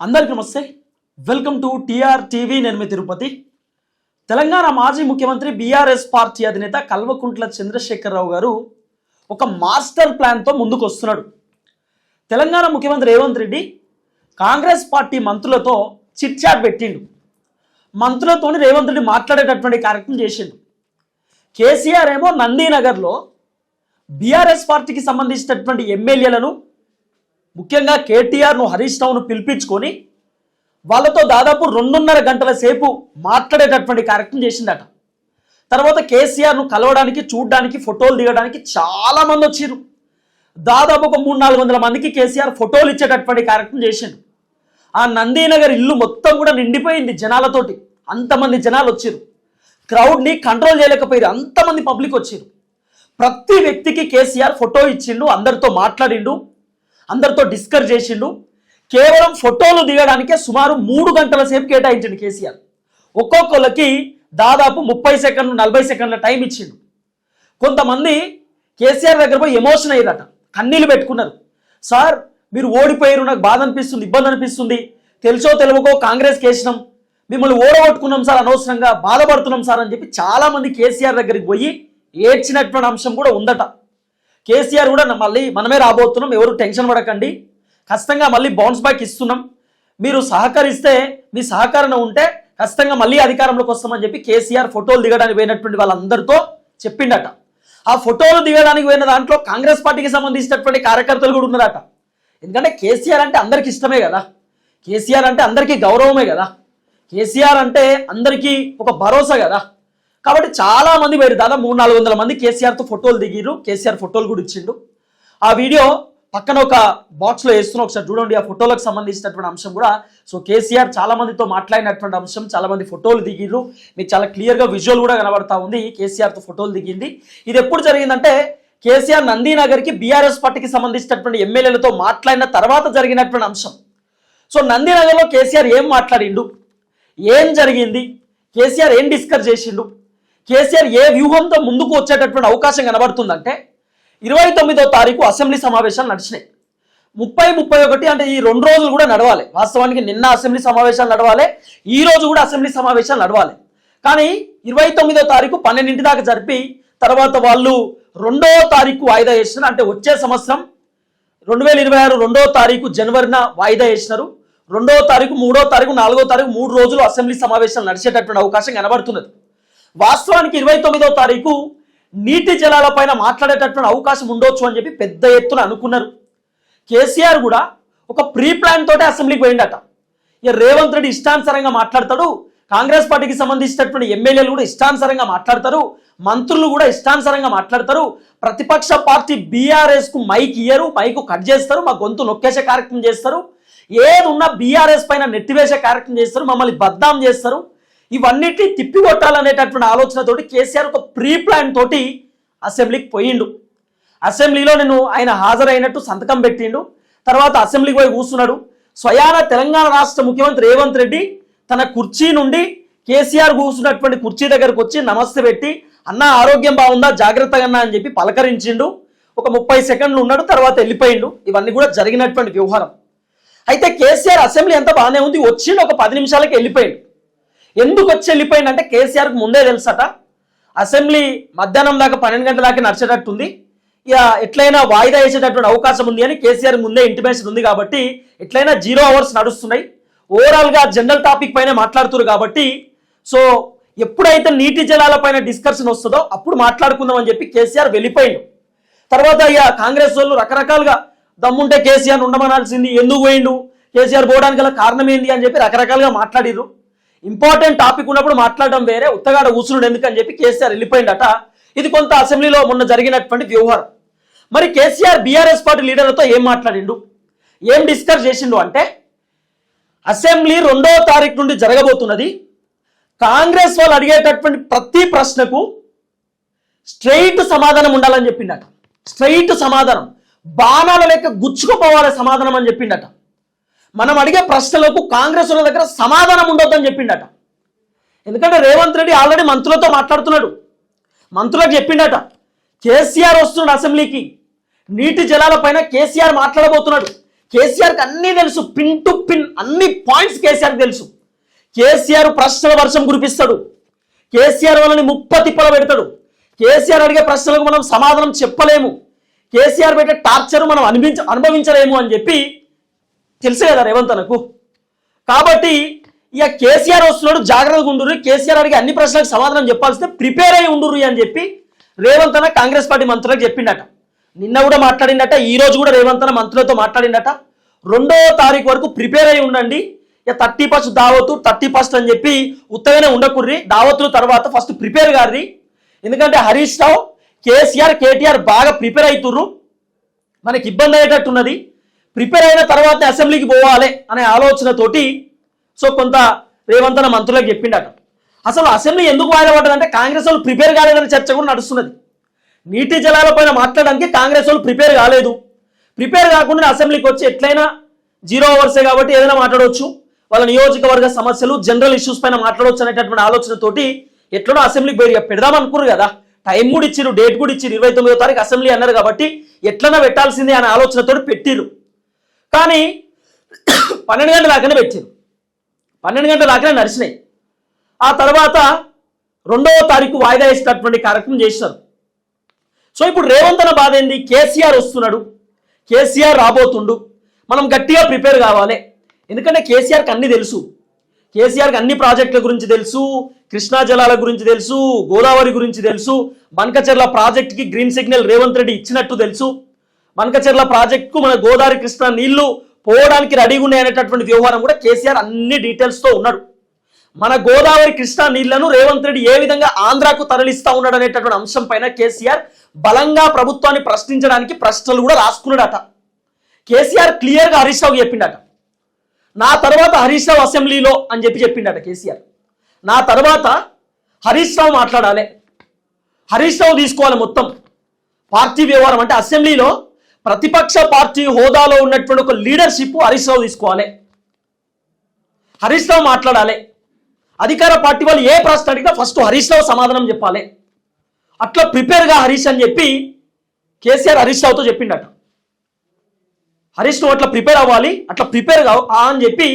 అందరికీ నమస్తే. Welcome to TR TV నేను మీ తిరుపతి. తెలంగాణ మాజీ ముఖ్యమంత్రి బీఆర్ఎస్ పార్టీ అధినేత కల్వకుంట్ల చంద్రశేఖరరావు గారు ఒక మాస్టర్ ప్లాన్తో ముందుకు వస్తున్నాడు తెలంగాణ ముఖ్యమంత్రి రేవంత్ రెడ్డి కాంగ్రెస్ పార్టీ మంత్రులతో చిట్చాట్ పెట్టిండు. మంత్రులతో రేవంత్ రెడ్డి మాట్లాడేటటువంటి కార్యక్రమం చేసిండు. కేసీఆర్ ఏమో నందీనగర్లో బీఆర్ఎస్ పార్టీకి సంబంధించినటువంటి ఎమ్మెల్యేలను ముఖ్యంగా కేటీఆర్ను హరీష్ రావును పిలిపించుకొని వాళ్ళతో దాదాపు రెండున్నర గంటల సేపు మాట్లాడేటటువంటి కార్యక్రమం చేసిందట. తర్వాత కేసీఆర్ను కలవడానికి చూడడానికి ఫోటోలు దిగడానికి చాలా మంది వచ్చారు దాదాపు ఒక మూడు నాలుగు వందల మందికి కేసీఆర్ ఫోటోలు ఇచ్చేటటువంటి కార్యక్రమం చేసిండు. ఆ నందీనగర్ ఇల్లు మొత్తం కూడా నిండిపోయింది జనాలతోటి. అంతమంది జనాలు వచ్చారు క్రౌడ్ని కంట్రోల్ చేయలేకపోయారు అంతమంది పబ్లిక్ వచ్చారు ప్రతి వ్యక్తికి కేసీఆర్ ఫోటో ఇచ్చిండు అందరితో మాట్లాడిండు. అందరితో డిస్కస్ చేసిండు. కేవలం ఫోటోలు దిగడానికే సుమారు మూడు గంటల సేపు కేటాయించిండు కేసీఆర్. ఒక్కొక్కరికి దాదాపు ముప్పై సెకండ్లు నలభై సెకండ్ల టైం ఇచ్చిండు. కొంతమంది కేసీఆర్ దగ్గర పోయి ఎమోషన్ అయ్యారట. కన్నీళ్ళు పెట్టుకున్నారు. సార్ మీరు ఓడిపోయారు నాకు బాధ అనిపిస్తుంది ఇబ్బంది అనిపిస్తుంది. తెలుసో తెలుగుకో కాంగ్రెస్ కేసినాం. మిమ్మల్ని ఓడగొట్టుకున్నాం సార్ అనవసరంగా బాధపడుతున్నాం సార్ అని చెప్పి చాలామంది కేసీఆర్ దగ్గరికి పోయి ఏడ్చినటువంటి అంశం కూడా ఉందట. కేసీఆర్ కూడా మళ్ళీ మనమే రాబోతున్నాం ఎవరు టెన్షన్ పడకండి. ఖచ్చితంగా మళ్ళీ బౌన్స్ బ్యాక్ ఇస్తున్నాం. మీరు సహకరిస్తే మీ సహకరణ ఉంటే ఖచ్చితంగా మళ్ళీ అధికారంలోకి వస్తామని చెప్పి కేసీఆర్ ఫోటోలు దిగడానికి పోయినటువంటి వాళ్ళందరితో చెప్పిండట. ఆ ఫోటోలు దిగడానికి పోయిన దాంట్లో కాంగ్రెస్ పార్టీకి సంబంధించినటువంటి కార్యకర్తలు కూడా ఉన్నారట. ఎందుకంటే కేసీఆర్ అంటే అందరికి ఇష్టమే కదా. కేసీఆర్ అంటే అందరికీ గౌరవమే కదా. కేసీఆర్ అంటే అందరికీ ఒక భరోసా కదా. కాబట్టి చాలా మంది పోయారు. దాదాపు మూడు నాలుగు వందల మంది కేసీఆర్తో ఫోటోలు దిగిరు కేసీఆర్ ఫోటోలు కూడా ఇచ్చిండు. ఆ వీడియో పక్కన ఒక బాక్స్లో వేస్తున్న. ఒకసారి చూడండి. ఆ ఫోటోలకు సంబంధించినటువంటి అంశం కూడా. సో కేసీఆర్ చాలా మందితో మాట్లాడినటువంటి అంశం. చాలా మంది ఫోటోలు దిగిర్రు. మీకు చాలా క్లియర్గా విజువల్ కూడా కనబడతా ఉంది. కేసీఆర్తో ఫోటోలు దిగింది. ఇది ఎప్పుడు జరిగిందంటే కేసీఆర్ నందీనగర్కి బీఆర్ఎస్ పార్టీకి సంబంధించినటువంటి ఎమ్మెల్యేలతో మాట్లాడిన తర్వాత జరిగినటువంటి అంశం. సో నందీనగర్లో కేసీఆర్ ఏం మాట్లాడిండు? ఏం జరిగింది? కేసీఆర్ ఏం డిస్కస్ చేసిండు? కేసీఆర్ ఏ వ్యూహంతో ముందుకు వచ్చేటటువంటి అవకాశం కనబడుతుందంటే ఇరవై తొమ్మిదో తారీఖు అసెంబ్లీ సమావేశాలు నడిచినాయి. ముప్పై ముప్పై ఒకటి అంటే ఈ రెండు రోజులు కూడా నడవాలి. వాస్తవానికి నిన్న అసెంబ్లీ సమావేశాలు నడవాలి. ఈ రోజు కూడా అసెంబ్లీ సమావేశాలు నడవాలి. కానీ ఇరవై తొమ్మిదో తారీఖు పన్నెండింటి దాకా జరిపి తర్వాత వాళ్ళు రెండో తారీఖు వాయిదా వేసిన అంటే వచ్చే సంవత్సరం రెండు వేల ఇరవై ఆరు రెండో తారీఖు జనవరిన వాయిదా వేసినారు. రెండో తారీఖు మూడో తారీఖు నాలుగో తారీఖు మూడు రోజులు అసెంబ్లీ సమావేశాలు నడిచేటటువంటి అవకాశం కనబడుతున్నది. వాస్తవానికి ఇరవై తొమ్మిదో తారీఖు నీటి జలాలపైన మాట్లాడేటటువంటి అవకాశం ఉండొచ్చు అని చెప్పి పెద్ద ఎత్తున అనుకున్నారు. కేసీఆర్ కూడా ఒక ప్రీ ప్లాన్ తోటే అసెంబ్లీకి పోయిండట. ఇక రేవంత్ రెడ్డి ఇష్టానుసారంగా మాట్లాడతాడు. కాంగ్రెస్ పార్టీకి సంబంధించినటువంటి ఎమ్మెల్యేలు కూడా ఇష్టానుసారంగా మాట్లాడతారు. మంత్రులు కూడా ఇష్టానుసారంగా మాట్లాడతారు. ప్రతిపక్ష పార్టీ బీఆర్ఎస్కు మైక్ ఇయ్యరు మైక్ కట్ చేస్తారు మా గొంతు నొక్కేసే కార్యక్రమం చేస్తారు. ఏది ఉన్నా బీఆర్ఎస్ పైన నెట్టివేసే కార్యక్రమం చేస్తారు మమ్మల్ని బద్నాం చేస్తారు. ఇవన్నిటిని తిప్పికొట్టాలనేటటువంటి ఆలోచనతోటి కేసీఆర్ ఒక ప్రీ ప్లాన్ తోటి అసెంబ్లీకి పోయిండు. అసెంబ్లీలో నేను ఆయన హాజరైనట్టు సంతకం పెట్టిండు. తర్వాత అసెంబ్లీకి పోయి కూర్చున్నాడు. స్వయాన తెలంగాణ రాష్ట్ర ముఖ్యమంత్రి రేవంత్ రెడ్డి తన కుర్చీ నుండి కేసీఆర్ కూర్చున్నటువంటి కుర్చీ దగ్గరకు వచ్చి నమస్తే పెట్టి అన్న ఆరోగ్యం బాగుందా? జాగ్రత్తగా అన్నా అని చెప్పి పలకరించిండు. ఒక ముప్పై సెకండ్లు ఉన్నాడు తర్వాత వెళ్ళిపోయిండు. ఇవన్నీ కూడా జరిగినటువంటి వ్యవహారం. అయితే కేసీఆర్ అసెంబ్లీ ఎంత బాగానే ఉంది వచ్చిండు ఒక పది నిమిషాలకి వెళ్ళిపోయిండు. ఎందుకు వచ్చి వెళ్ళిపోయిండు అంటే కేసీఆర్కి ముందే తెలుసట. అసెంబ్లీ మధ్యాహ్నం దాకా పన్నెండు గంటల దాకా నడిచేటట్టుంది ఇక ఎట్లయినా వాయిదా వేసేటటువంటి అవకాశం ఉంది అని కేసీఆర్ ముందే ఇంటిమేషన్ ఉంది కాబట్టి ఎట్లయినా జీరో అవర్స్ నడుస్తున్నాయి. ఓవరాల్గా జనరల్ టాపిక్ పైన మాట్లాడుతున్నారు కాబట్టి సో ఎప్పుడైతే నీటి జలాల పైన డిస్కషన్ వస్తుందో అప్పుడు మాట్లాడుకుందాం అని చెప్పి కేసీఆర్ వెళ్ళిపోయిండు. తర్వాత ఇక కాంగ్రెస్ వాళ్ళు రకరకాలుగా దమ్ముంటే కేసీఆర్ ఉండమనాల్సింది ఎందుకు పోయిండు? కేసీఆర్ పోవడానికి గల కారణం ఏంది అని చెప్పి రకరకాలుగా మాట్లాడిరు ఇంపార్టెంట్ టాపిక్ ఉన్నప్పుడు మాట్లాడడం వేరే ఉత్తగాడ కూర్చున్నాడు ఎందుకని చెప్పి కేసీఆర్ వెళ్ళిపోయిండట. ఇది కొంత అసెంబ్లీలో మొన్న జరిగినటువంటి వ్యవహారం. మరి కేసీఆర్ బీఆర్ఎస్ పార్టీ లీడర్లతో ఏం మాట్లాడిండు? ఏం డిస్కస్ చేసిండు అంటే అసెంబ్లీ రెండవ తారీఖు నుండి జరగబోతున్నది కాంగ్రెస్ వాళ్ళు అడిగేటటువంటి ప్రతి ప్రశ్నకు స్ట్రైట్ సమాధానం ఉండాలని చెప్పిండట. స్ట్రైట్ సమాధానం. బాణాల లెక్క గుచ్చుకుపోవాలి సమాధానం అని చెప్పిండట. మనం అడిగే ప్రశ్నలకు కాంగ్రెస్ వాళ్ళ దగ్గర సమాధానం ఉండొద్దని చెప్పిండట. ఎందుకంటే రేవంత్ రెడ్డి ఆల్రెడీ మంత్రులతో మాట్లాడుతున్నాడు. మంత్రులకు చెప్పిండట కేసీఆర్ వస్తున్నాడు అసెంబ్లీకి. నీటి జలాల పైన కేసీఆర్ మాట్లాడబోతున్నాడు. కేసీఆర్కి అన్నీ తెలుసు పిన్ టు పిన్ అన్ని పాయింట్స్ కేసీఆర్కి తెలుసు. కేసీఆర్ ప్రశ్నల వర్షం కురిపిస్తాడు. కేసీఆర్ వాళ్ళని ముప్ప తిప్పల పెడతాడు. కేసీఆర్ అడిగే ప్రశ్నలకు మనం సమాధానం చెప్పలేము. కేసీఆర్ పెట్టే టార్చర్ మనం అనిపించ అనుభవించలేము అని చెప్పి తెలుసు కదా రేవంత్ అనకు కాబట్టి ఇక కేసీఆర్ వస్తున్నాడు జాగ్రత్తగా ఉండరు కేసీఆర్ అడిగి అన్ని ప్రశ్నలకు సమాధానం చెప్పాల్సిందే ప్రిపేర్ అయి ఉండుర్రు అని చెప్పి రేవంత్ అన్న కాంగ్రెస్ పార్టీ మంత్రులకు చెప్పిండట. నిన్న కూడా మాట్లాడిండట ఈ రోజు కూడా రేవంత్ అన్న మంత్రులతో మాట్లాడిండట. రెండో తారీఖు వరకు ప్రిపేర్ అయి ఉండండి. ఇక థర్టీ ఫస్ట్ దావతు థర్టీ ఫస్ట్ అని చెప్పి ఉత్తగానే ఉండకుర్రి. దావతుల తర్వాత ఫస్ట్ ప్రిపేర్ గారి ఎందుకంటే హరీష్ రావు కేసీఆర్ కేటీఆర్ బాగా ప్రిపేర్ అవుతుర్రు మనకి ఇబ్బంది అయ్యేటట్టున్నది ప్రిపేర్ అయిన తర్వాత అసెంబ్లీకి పోవాలి అనే ఆలోచనతోటి సో కొంత రేవంత్ అన్న మంత్రులకు చెప్పిండట. అసలు అసెంబ్లీ ఎందుకు వాయిదా పడ్డదంటే కాంగ్రెస్ వాళ్ళు ప్రిపేర్ కాలేదనే చర్చ కూడా నడుస్తున్నది. నీటి జలాలపైన మాట్లాడడానికి కాంగ్రెస్ వాళ్ళు ప్రిపేర్ కాలేదు. ప్రిపేర్ కాకుండా అసెంబ్లీకి వచ్చి ఎట్లయినా జీరో అవర్సే కాబట్టి ఏదైనా మాట్లాడవచ్చు వాళ్ళ నియోజకవర్గ సమస్యలు జనరల్ ఇష్యూస్ పైన మాట్లాడవచ్చు అనేటటువంటి ఆలోచనతోటి ఎట్లనో అసెంబ్లీకి పోయి పెడదాం అనుకున్నారు కదా. టైం కూడా ఇచ్చిరు డేట్ కూడా ఇచ్చిరు ఇరవై తొమ్మిదో తారీఖు అసెంబ్లీ అన్నారు కాబట్టి ఎట్లన్నా పెట్టాల్సిందే అనే ఆలోచనతో పెట్టిరు. కానీ పన్నెండు గంటల దాకానే పెట్టారు పన్నెండు గంటల దాకానే నడిచినాయి. ఆ తర్వాత రెండవ తారీఖు వాయిదా వేసేటటువంటి కార్యక్రమం చేశారు. సో ఇప్పుడు రేవంత్ అన్న బాధ ఏంది? కేసీఆర్ వస్తున్నాడు. కేసీఆర్ రాబోతుండు. మనం గట్టిగా ప్రిపేర్ కావాలి. ఎందుకంటే కేసీఆర్కి అన్నీ తెలుసు. కేసీఆర్కి అన్ని ప్రాజెక్టుల గురించి తెలుసు. కృష్ణా జలాల గురించి తెలుసు. గోదావరి గురించి తెలుసు. బనకచెర్ల ప్రాజెక్ట్కి గ్రీన్ సిగ్నల్ రేవంత్ రెడ్డి ఇచ్చినట్టు తెలుసు. మనకచెర్ల ప్రాజెక్టుకు మన గోదావరి కృష్ణా నీళ్ళు పోవడానికి రెడీగా ఉన్నాయి అనేటటువంటి వ్యవహారం కూడా కేసీఆర్ అన్ని డీటెయిల్స్తో ఉన్నాడు. మన గోదావరి కృష్ణా నీళ్ళను రేవంత్ రెడ్డి ఏ విధంగా ఆంధ్రాకు తరలిస్తా ఉన్నాడు అనేటటువంటి అంశం పైన కేసీఆర్ బలంగా ప్రభుత్వాన్ని ప్రశ్నించడానికి ప్రశ్నలు కూడా రాసుకున్నాడట. కేసీఆర్ క్లియర్గా హరీష్ రావుకి చెప్పిండట. నా తర్వాత హరీష్ రావు అసెంబ్లీలో అని చెప్పి చెప్పిండట కేసీఆర్. నా తర్వాత హరీష్ రావు మాట్లాడాలి. హరీష్ రావు తీసుకోవాలి మొత్తం. పార్టీ వ్యవహారం అంటే అసెంబ్లీలో ప్రతిపక్ష పార్టీ హోదాలో ఉన్నటువంటి ఒక లీడర్షిప్ హరీష్ రావు తీసుకోవాలి. హరీష్ రావు మాట్లాడాలి. అధికార పార్టీ వాళ్ళు ఏ ప్రశ్న అడిగినా ఫస్ట్ హరీష్ రావు సమాధానం చెప్పాలి. అట్లా ప్రిపేర్గా హరీష్ అని చెప్పి కేసీఆర్ హరీష్ రావుతో చెప్పిండట. హరీష్ రావు అట్లా ప్రిపేర్ అవ్వాలి అట్లా ప్రిపేర్ కావు అని చెప్పి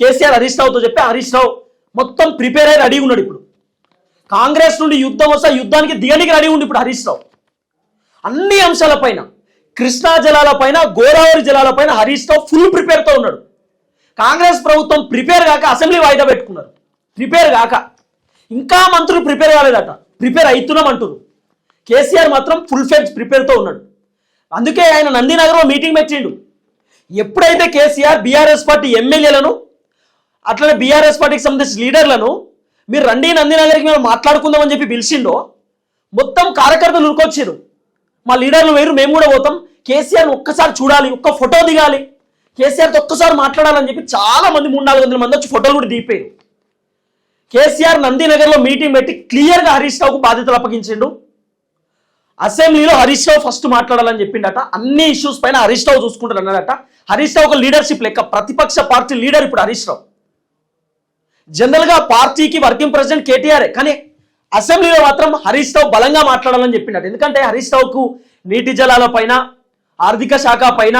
కేసీఆర్ హరీష్ రావుతో చెప్పి హరీష్ రావు మొత్తం ప్రిపేర్ అయ్యి రెడీ ఉన్నాడు ఇప్పుడు. కాంగ్రెస్ నుండి యుద్ధం వస్తే యుద్ధానికి దిగనికి రెడీ ఉంది ఇప్పుడు హరీష్ రావు అన్ని అంశాలపైన కృష్ణా జలాలపైన గోదావరి జలాలపైన హరీష్ రావు ఫుల్ ప్రిపేర్తో ఉన్నాడు. కాంగ్రెస్ ప్రభుత్వం ప్రిపేర్ కాక అసెంబ్లీ వాయిదా పెట్టుకున్నారు. ప్రిపేర్ కాక. ఇంకా మంత్రులు ప్రిపేర్ కాలేదట. ప్రిపేర్ అవుతున్నాం అంటున్నారు కేసీఆర్ మాత్రం ఫుల్ ఫెడ్జ్ ప్రిపేర్తో ఉన్నాడు. అందుకే ఆయన నందినగర్లో మీటింగ్ పెట్టిండు. ఎప్పుడైతే కేసీఆర్ బీఆర్ఎస్ పార్టీ ఎమ్మెల్యేలను అట్లనే బీఆర్ఎస్ పార్టీకి సంబంధించిన లీడర్లను మీరు రండి నందినగర్కి మేము మాట్లాడుకుందామని చెప్పి పిలిచిండో మొత్తం కార్యకర్తలు ఉరుకొచ్చారు. మా లీడర్లు వేరు మేము కూడా పోతాం. కేసీఆర్ ఒక్కసారి చూడాలి ఒక్క ఫోటో దిగాలి. కేసీఆర్తో ఒక్కసారి మాట్లాడాలని చెప్పి చాలా మంది మూడు నాలుగు వందల మంది వచ్చి ఫోటోలు కూడా దిగిపోయారు. కేసీఆర్ నందినగర్లో మీటింగ్ పెట్టి క్లియర్గా హరీష్ రావుకు బాధ్యతలు అప్పగించిండు. అసెంబ్లీలో హరీష్ రావు ఫస్ట్ మాట్లాడాలని చెప్పిండట. అన్ని ఇష్యూస్ పైన హరీష్ రావు చూసుకుంటారు అన్నాడట. హరీష్ రావు ఒక లీడర్షిప్ లెక్క ప్రతిపక్ష పార్టీ లీడర్ ఇప్పుడు హరీష్ రావు. జనరల్గా పార్టీకి వర్కింగ్ ప్రెసిడెంట్ కేటీఆర్. కానీ అసెంబ్లీలో మాత్రం హరీష్ రావు బలంగా మాట్లాడాలని చెప్పినట్టు ఎందుకంటే హరీష్ రావుకు నీటి జలాల పైన ఆర్థిక శాఖ పైన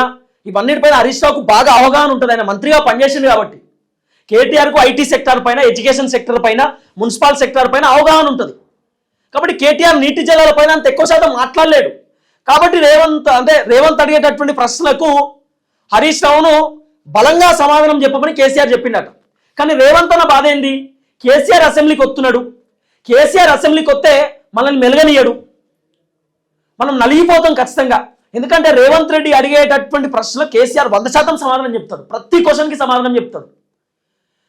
ఇవన్నిటిపైన హరీష్ రావుకు బాగా అవగాహన ఉంటుంది. ఆయన మంత్రిగా పనిచేసింది కాబట్టి. కేటీఆర్కు ఐటీ సెక్టార్ పైన ఎడ్యుకేషన్ సెక్టర్ పైన మున్సిపల్ సెక్టార్ పైన అవగాహన ఉంటుంది. కాబట్టి కేటీఆర్ నీటి జలాల పైన అంత ఎక్కువ శాతం మాట్లాడలేడు. కాబట్టి రేవంత్ అంటే రేవంత్ అడిగేటటువంటి ప్రశ్నలకు హరీష్ రావును బలంగా సమాధానం చెప్పమని కేసీఆర్ చెప్పిండట. కానీ రేవంత్ అన్న బాధ ఏంది? కేసీఆర్ అసెంబ్లీకి వస్తున్నాడు. కేసీఆర్ అసెంబ్లీకి వస్తే మనల్ని మెలగనీయడు. మనం నలిగిపోతాం ఖచ్చితంగా. ఎందుకంటే రేవంత్ రెడ్డి అడిగేటటువంటి ప్రశ్నలు కేసీఆర్ వంద శాతం సమాధానం చెప్తాడు. ప్రతి క్వశ్చన్కి సమాధానం చెప్తాడు.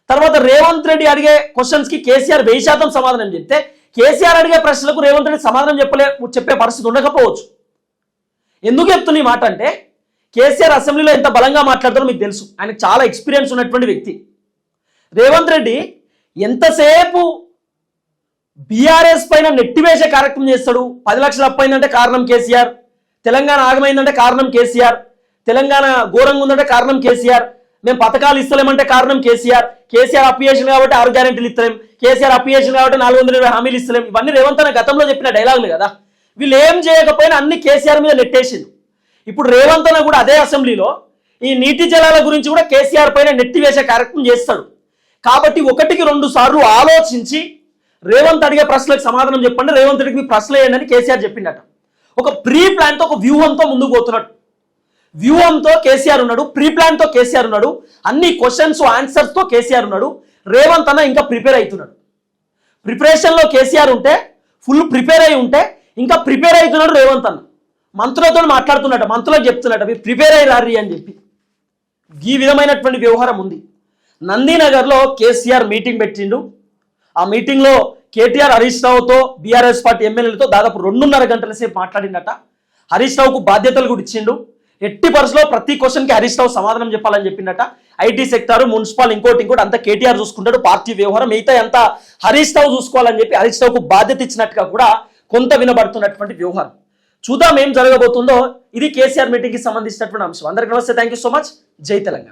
తర్వాత రేవంత్ రెడ్డి అడిగే క్వశ్చన్స్కి కేసీఆర్ వెయ్యి శాతం సమాధానం చెప్తే కేసీఆర్ అడిగే ప్రశ్నలకు రేవంత్ రెడ్డి సమాధానం చెప్పలే చెప్పే పరిస్థితి ఉండకపోవచ్చు. ఎందుకు చెప్తున్న ఈ మాట అంటే కేసీఆర్ అసెంబ్లీలో ఎంత బలంగా మాట్లాడతారో మీకు తెలుసు. ఆయన చాలా ఎక్స్పీరియన్స్ ఉన్నటువంటి వ్యక్తి. రేవంత్ రెడ్డి ఎంతసేపు బీఆర్ఎస్ పైన నెట్టివేసే కార్యక్రమం చేస్తాడు. పది లక్షలు అప్పైందంటే కారణం కేసీఆర్. తెలంగాణ ఆగమైందంటే కారణం కేసీఆర్. తెలంగాణ ఘోరంగా ఉందంటే కారణం కేసీఆర్. మేము పథకాలు ఇస్తలేమంటే కారణం కేసీఆర్. కేసీఆర్ అప్లియేషన్ కాబట్టి ఆరు గ్యారెంటీలు ఇస్తలేం. కేసీఆర్ అప్లియేషన్ కాబట్టి నాలుగు వందల ఇరవై హామీలు ఇస్తలేం. ఇవన్నీ రేవంత్ అనే గతంలో చెప్పిన డైలాగులు కదా. వీళ్ళు ఏం చేయకపోయినా అన్ని కేసీఆర్ మీద నెట్టేసింది ఇప్పుడు రేవంత్ అన్న కూడా అదే అసెంబ్లీలో ఈ నీటి జలాల గురించి కూడా కేసీఆర్ పైన నెట్టి వేసే కార్యక్రమం చేస్తాడు. కాబట్టి ఒకటికి రెండు సార్లు ఆలోచించి రేవంత్ అడిగే ప్రశ్నలకు సమాధానం చెప్పండి రేవంత్ అడిగి మీ ప్రశ్నలు వేయండి అని కేసీఆర్ చెప్పిండట. ఒక ప్రీ ప్లాన్తో ఒక వ్యూహంతో ముందుకు పోతున్నాడు. వ్యూహంతో కేసీఆర్ ఉన్నాడు ప్రీ ప్లాన్తో కేసీఆర్ ఉన్నాడు అన్ని క్వశ్చన్స్ ఆన్సర్స్తో కేసీఆర్ ఉన్నాడు రేవంత్ అన్న ఇంకా ప్రిపేర్ అవుతున్నాడు. ప్రిపరేషన్లో కేసీఆర్ ఉంటే ఫుల్ ప్రిపేర్ అయి ఉంటే ఇంకా ప్రిపేర్ అవుతున్నాడు రేవంత్ అన్న. మంత్రులతో మాట్లాడుతున్నట మంత్రులకు చెప్తున్నట మీరు ప్రిపేర్ అయ్యి రారి అని చెప్పి. ఈ విధమైనటువంటి వ్యవహారం ఉంది. నందీనగర్లో కేసీఆర్ మీటింగ్ పెట్టిండు. ఆ మీటింగ్లో కేటీఆర్ హరీష్ రావుతో బీఆర్ఎస్ పార్టీ ఎమ్మెల్యేలతో దాదాపు రెండున్నర గంటల సేపు మాట్లాడిందట హరీష్ రావుకు బాధ్యతలు కూడా ఇచ్చిండు. ఎట్టి పరిస్థితిలో ప్రతి క్వశ్చన్కి హరీష్ రావు సమాధానం చెప్పాలని చెప్పిండట. ఐటీ సెక్టార్ మున్సిపల్ ఇంకోటి ఇంకోటి అంతా కేటీఆర్ చూసుకుంటాడు. పార్టీ వ్యవహారం మిగతా ఎంత హరీష్ రావు చూసుకోవాలని చెప్పి హరీష్ రావుకు బాధ్యత ఇచ్చినట్టుగా కూడా కొంత వినబడుతున్నటువంటి వ్యవహారం. చూద్దాం ఏం జరగబోతుందో. ఇది కేసీఆర్ మీటింగ్కి సంబంధించినటువంటి అంశం. అందరికీ నమస్తే. థ్యాంక్ యూ సో మచ్ జై తెలంగాణ.